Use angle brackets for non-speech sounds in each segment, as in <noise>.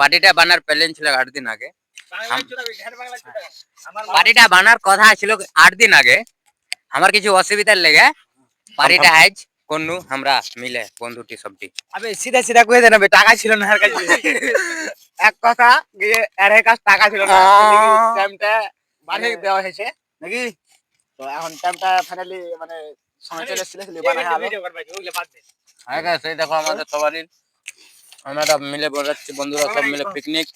পার্টিটা বানার প্ল্যান ছিল আট দিন আগে। পার্টিটা বানার কথা ছিল আট দিন আগে। আমার কিছু অসুবিধার লেগে পার্টিটা আজ করনু আমরা মিলে বন্ধুটি সবটি। আবে সিধা সিধা কয়ে দেন টাকা ছিল না কাছে। এক কথা গিয়ে এর কাছে টাকা ছিল না। টাইমটা দেওয়া হয়েছে। নাকি তো এখন টাইমটা ফাইনালি মানে সময় চলে এসেছিল হবে। হ্যাঁ সেই দেখো আমাদের সবারই। আমরা মিলে বেড়াচ্ছি বন্ধুরা সব মিলে পিকনিক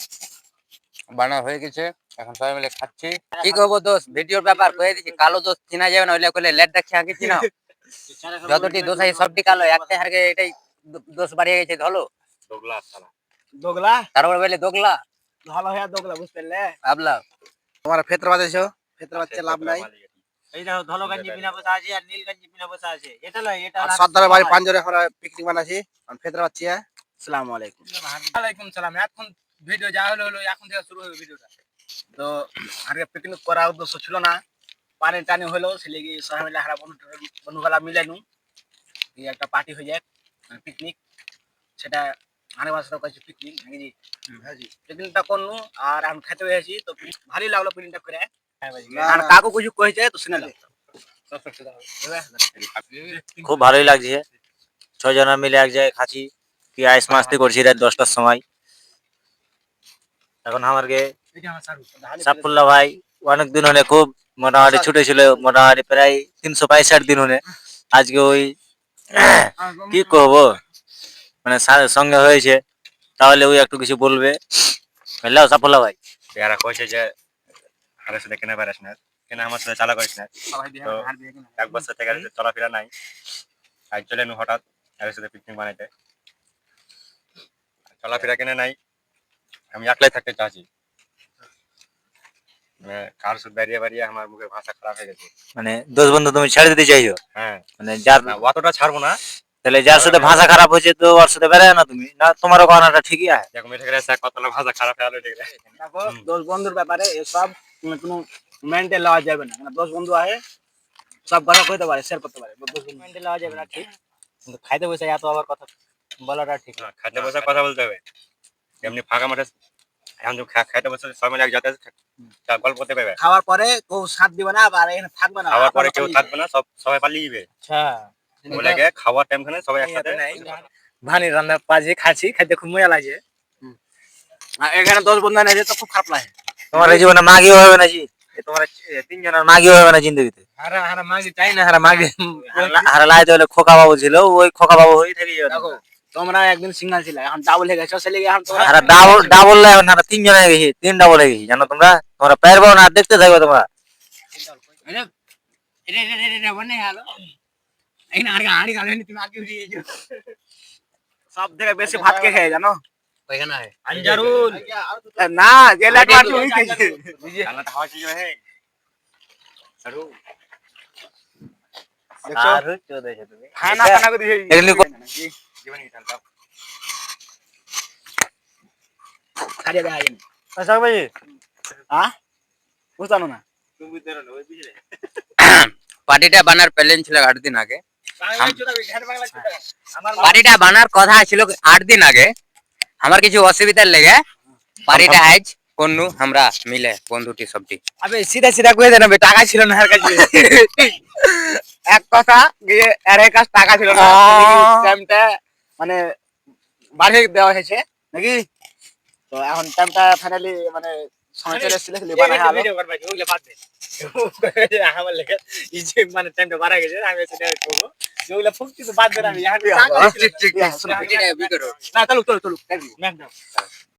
বানা হয়ে গেছে এখন সবাই মিলে খাচ্ছি। কি করব দোষ? ভিডিওর ব্যাপার কয়ে দিচ্ছি কালো দোষ চিনা যাবে না ওইলে করলে লেট দেখছে আগে চিনা যতটি দোষ আছে সবটি কালো একটা হারকে এটাই দোষ বাড়িয়ে গেছে ধলো। দোগলা তারপর বলে দোগলা। ভালো হয়ে দোগলা বুঝতে পারলে? আবলা তোমার ফেতরা বাজেছো? ফেতরা বাজছে লাভ নাই। এই দেখো ধলো গঞ্জি বিনা বসা আছে আর নীল গঞ্জি বিনা বসা আছে। এটা লয় এটা আর সর্দারের বাড়ি পাঞ্জরে আমরা পিকনিক বানাচ্ছি আর ফেতরা বাজছি আসসালামু আলাইকুম। ওয়ালাইকুম সালাম। এখন ভিডিও যা হলো হলো এখন থেকে শুরু হবে ভিডিওটা। তো আজকে পিকনিক করার উদ্দেশ্য ছিল না। পানি টানি হলো সে লেগে সবাই মিলে হারা বন্ধু বন্ধুগুলা মিলাইনু এই একটা পার্টি হয়ে যায় পিকনিক সেটা আনে মাসের কাছে পিকনিক নাকি পিকনিকটা করনু আর এখন খেতে হয়েছি তো ভালোই লাগল পিকনিকটা করে। আর কাকু কিছু কয়েছে তো শুনে লো খুব ভালোই লাগছে। ছয় জনা মিলে এক জায়গায় খাচ্ছি। কি আইস মাস্তি করছি রাত দশটার সময়। এখন আমাকে সাফুল্লাহ ভাই অনেক দিন হলে খুব মোটামুটি ছুটে ছিল, মোটামুটি প্রায় তিনশো পঁয়ষট্টি দিন হলে। আজকে ওই <coughs> কি করব? মানে সঙ্গে হয়েছে, তাহলে ওই একটু কিছু বলবে। বুঝলো সাফুল্লাহ ভাই। এরা কইছে যে আরে সাথে কেনে পারিস না, কেন আমার সাথে চালা করিস না। এক বছর থেকে চলাফেরা নাই। আজ চলে হঠাৎ এর সাথে পিকনিক বানাইতে। চলাফেরা কেনে নাই। আমি একলাই থাকতে চাচ্ছি। মানে কার সাথে বেরিয়ে বেরিয়ে আমার মুখের ভাষা খারাপ হয়ে গেছে। মানে দোষ বন্ধু তুমি ছেড়ে দিতে চাইছো? হ্যাঁ। মানে যার অতটা ছাড়বো না। তাহলে যার সাথে ভাষা খারাপ হয়েছে তো ওর সাথে বেড়ায় না তুমি? না তোমারও কথাটা ঠিকই আছে। এখন মেঠে গেলে কতটা ভাষা খারাপ হয়ে গেলো ঠিক আছে দেখো দোষ বন্ধুর ব্যাপারে এসব কোনো কোনো মেন্টেল লওয়া যাবে না। মানে দোষ বন্ধু আছে সব কথা কইতে পারে শেয়ার করতে পারে। দোষ বন্ধু। মেন্টাল লওয়া যাবে না ঠিক। কিন্তু খাইতে বসে এত আবার কথা। বলাটা ঠিক না, খাইতে বসে কথা বলতে হবে। এমনি ফাঁকা মাঠে এখন খাইতে বসে সবাই মিলে যাতে গল্প করতে পারবে। খাওয়ার পরে কেউ সাথ দিবে না আর এখানে থাকবে না। খাওয়ার পরে কেউ থাকবে না সব সবাই পালিয়ে যাবে। আচ্ছা। বলে গে খাওয়ার টাইম খানে সবাই একসাথে ভানি রান্না পাজি খাচ্ছি খাইতে খুব মজা লাগছে আর এখানে দশ বন্ধু নেই তো খুব খারাপ লাগে। তোমার এই জীবনে মাগিও হবে না জি? তোমার তিনজনের মাগিও হবে না জিন্দগিতে? হারা হারা মাগি চাই না হারা মাগি হারা লাইতে হলে খোকা বাবু ছিল ওই খোকা বাবু হয়ে থেকে যাবে। দেখো তোমরা একদিন সিঙ্গেল ছিলে এখন ডাবল হয়ে গেছো সেলে এখন তোমরা হারা ডাবল ডাবল এখন হারা তিনজন হয়ে গেছি তিন ডাবল হয়ে গেছি জানো তোমরা? তোমরা পারব না দেখতে থাকবে তোমরা। এটা এটা এটা এটা বনে হলো এখানে আর আড়ি গালে তুমি আগে উঠিয়ে গেছো সব থেকে বেশি ভাত কে খেয়ে জানো? ওইখানে হয়? আঞ্জারুল। এ, না যে লাইট মারছি ওই খেয়েছে জানলাটা হাওয়া ছিল হে আরও দেখছ? আর চোদ হয়েছে তুমি। খানা খানা করে দিয়ে এগুলি কো- জীবনী জানতাম ছাড়িয়ে দেওয়া যায়নি আচ্ছা ভাই হ্যাঁ বুঝতানো না পার্টিটা বানার প্ল্যান ছিল আট দিন আগে বাংলা চুদাবি ঘাট বাংলা চুদাবি আমার পার্টিটা বানার কথা ছিল আট দিন আগে আমার কিছু অসুবিধার লেগে পার্টিটা আজ করনু আমরা মিলে বন্ধুটি সবটি আবে সিধা সিধা কয়ে দেন টাকা ছিল না এর কাছে এক কথা গিয়ে এর কাছে টাকা ছিল না টাইমটা মানে বাড়িয়ে দেওয়া হয়েছে নাকি তো এখন টাইমটা ফাইনালি মানে সময় চলে এসেছিল ওগুলো বাদ দে আমার লেগে এই যে মানে টাইমটা বাড়া গেছে আমি সেটা করব যেগুলো তো বাদ দে আমি ঠিক ঠিক না চলো চলো চলো ম্যাম